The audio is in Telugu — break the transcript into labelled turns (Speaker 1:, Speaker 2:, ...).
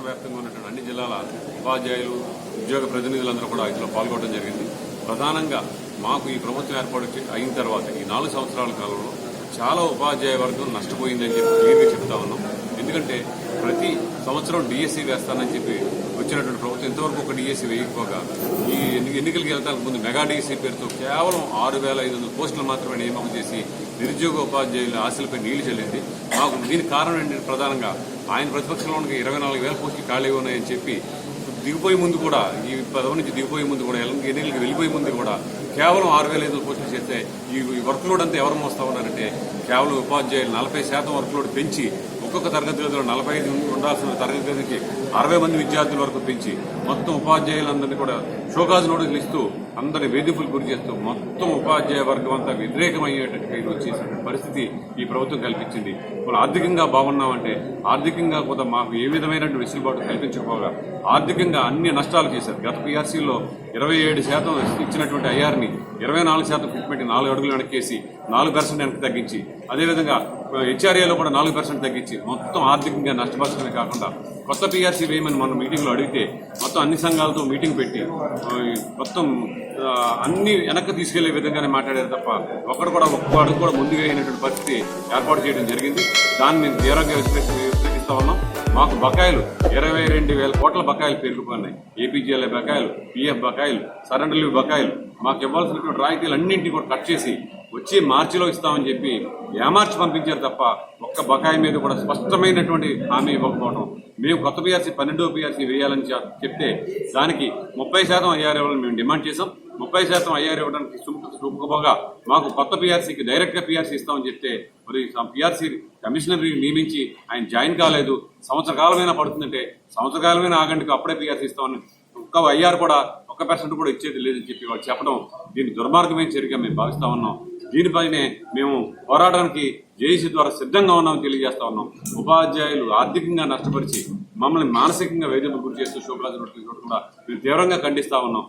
Speaker 1: రాష్ట్ర వ్యాప్తంగా ఉన్నటువంటి అన్ని జిల్లాల ఉపాధ్యాయులు ఉద్యోగ ప్రతినిధులందరూ కూడా ఇందులో పాల్గొనడం జరిగింది. ప్రధానంగా మాకు ఈ ప్రభుత్వం ఏర్పాటు అయిన తర్వాత ఈ నాలుగు సంవత్సరాల కాలంలో చాలా ఉపాధ్యాయ వర్గం నష్టపోయిందని చెప్పి క్లియర్గా చెప్తా ఉన్నాం. ఎందుకంటే ప్రతి సంవత్సరం డిఎస్సీ వేస్తానని చెప్పి వచ్చినటువంటి ప్రభుత్వం ఇంతవరకు ఒక డిఎస్సీ వేయకపోగా ఈ ఎన్ని- ఎన్నికలకు వెళ్తానికి ముందు మెగా డిఎస్సీ పేరుతో కేవలం ఆరు వేల ఐదు వందల పోస్టులు మాత్రమే నియామకం చేసి నిరుద్యోగ ఉపాధ్యాయుల ఆశలపై నీళ్ళు చల్లింది. మాకు దీనికి కారణం ఏంటంటే ప్రధానంగా ఆయన ప్రతిపక్షంలో ఉన్న ఇరవై నాలుగు వేల పోస్టులు ఖాళీ ఉన్నాయని చెప్పి దిగిపోయే ముందు కూడా ఈ పదవి నుంచి దిగిపోయే ముందు కూడా ఎన్నికలకి వెళ్ళిపోయే ముందు కూడా కేవలం ఆరు వేల ఐదు వందల పోస్టులు చేస్తే ఈ వర్క్ లోడ్ అంతా ఎవరు మోస్తా ఉన్నారంటే కేవలం ఉపాధ్యాయులు నలభై శాతం వర్క్ లోడ్ పెంచి ఒక్కొక్క తరగతి గదిలో నలభై ఐదు ఉండాల్సిన తరగతి గదికి అరవై మంది విద్యార్థుల వరకు పెంచి మొత్తం ఉపాధ్యాయులందరినీ కూడా షోకాజ్ నోటీసులు ఇస్తూ అందరి వేధింపులు గురి చేస్తూ మొత్తం ఉపాధ్యాయ వర్గం అంతా వ్యతిరేకమయ్యేటట్టు వచ్చేసినటువంటి పరిస్థితి ఈ ప్రభుత్వం కల్పించింది. ఇప్పుడు ఆర్థికంగా బాగున్నామంటే ఆర్థికంగా కూడా మాకు ఏ విధమైనటువంటి వెసులుబాటు కల్పించకపోగా ఆర్థికంగా అన్ని నష్టాలు చేశారు. గత పిఆర్సీలో ఇరవై ఏడు శాతం ఇచ్చినటువంటి ఐఆర్ని ఇరవై నాలుగు శాతం పెట్టి నాలుగు అడుగులు వెనక్కేసి నాలుగు పర్సెంట్ వెనక్కి తగ్గించి అదేవిధంగా హెచ్ఆర్ఏలో కూడా నాలుగు పర్సెంట్ తగ్గించి మొత్తం ఆర్థికంగా నష్టపరచడమే కాకుండా కొత్త పీఆర్సీ వేయమని మనం మీటింగ్లో అడిగితే మొత్తం అన్ని సంఘాలతో మీటింగ్ పెట్టి మొత్తం అన్ని వెనక్కి తీసుకెళ్ళే విధంగానే మాట్లాడారు తప్ప ఒక్కడు కూడా ఒక్క అడుగు కూడా ముందుగా అయినటువంటి పరిస్థితి ఏర్పాటు చేయడం జరిగింది. దాన్ని మేము తీవ్రంగా వ్యతిరేకి- ఉన్నాం. మాకు బకాయిలు ఇరవై రెండు వేల కోట్ల బకాయిలు పేరుకుపోయినాయి. ఏపీజీఎల్ఐ బకాయిలు పిఎఫ్ బకాయిలు సరెండర్ లీవ్ బకాయిలు. మాకు ఇవ్వాల్సినటువంటి రాయితీలు అన్నింటినీ కూడా కట్ చేసి వచ్చి మార్చిలో ఇస్తామని చెప్పి ఏమార్చి పంపించారు తప్ప ఒక్క బకాయి మీద కూడా స్పష్టమైనటువంటి హామీ ఇవ్వకపోవడం మేము కొత్త పిఆర్సీ పన్నెండో పీఆర్సీ వేయాలని చెప్తే దానికి ముప్పై శాతం ఐఆర్ ఇవ్వాలని మేము డిమాండ్ చేసాం ముప్పై శాతం ఐఆర్ ఇవ్వడానికి చూపకపోగా మాకు కొత్త పీఆర్సీకి డైరెక్ట్గా పీఆర్సీ ఇస్తామని చెప్తే మరి పీఆర్సీ కమిషనర్ నియమించి ఆయన జాయిన్ కాలేదు. సంవత్సర కాలమైనా పడుతుందంటే సంవత్సర కాలమైనా ఆగండికి అప్పుడే పీఆర్సీ ఇస్తామని ఒక్క ఐఆర్ కూడా ఒక్క పర్సెంట్ కూడా ఇచ్చేది లేదని చెప్పి వాళ్ళు చెప్పడం దీన్ని దుర్మార్గమైన చర్యగా మేము భావిస్తా ఉన్నాం. దీనిపైనే మేము పోరాటానికి జేఏసీ ద్వారా సిద్ధంగా ఉన్నామని తెలియజేస్తా ఉన్నాం. ఉపాధ్యాయులు ఆర్థికంగా నష్టపరిచి మమ్మల్ని మానసికంగా వేధింపు గురి చేస్తూ షోకాజ్ కూడా మేము తీవ్రంగా ఖండిస్తా ఉన్నాం.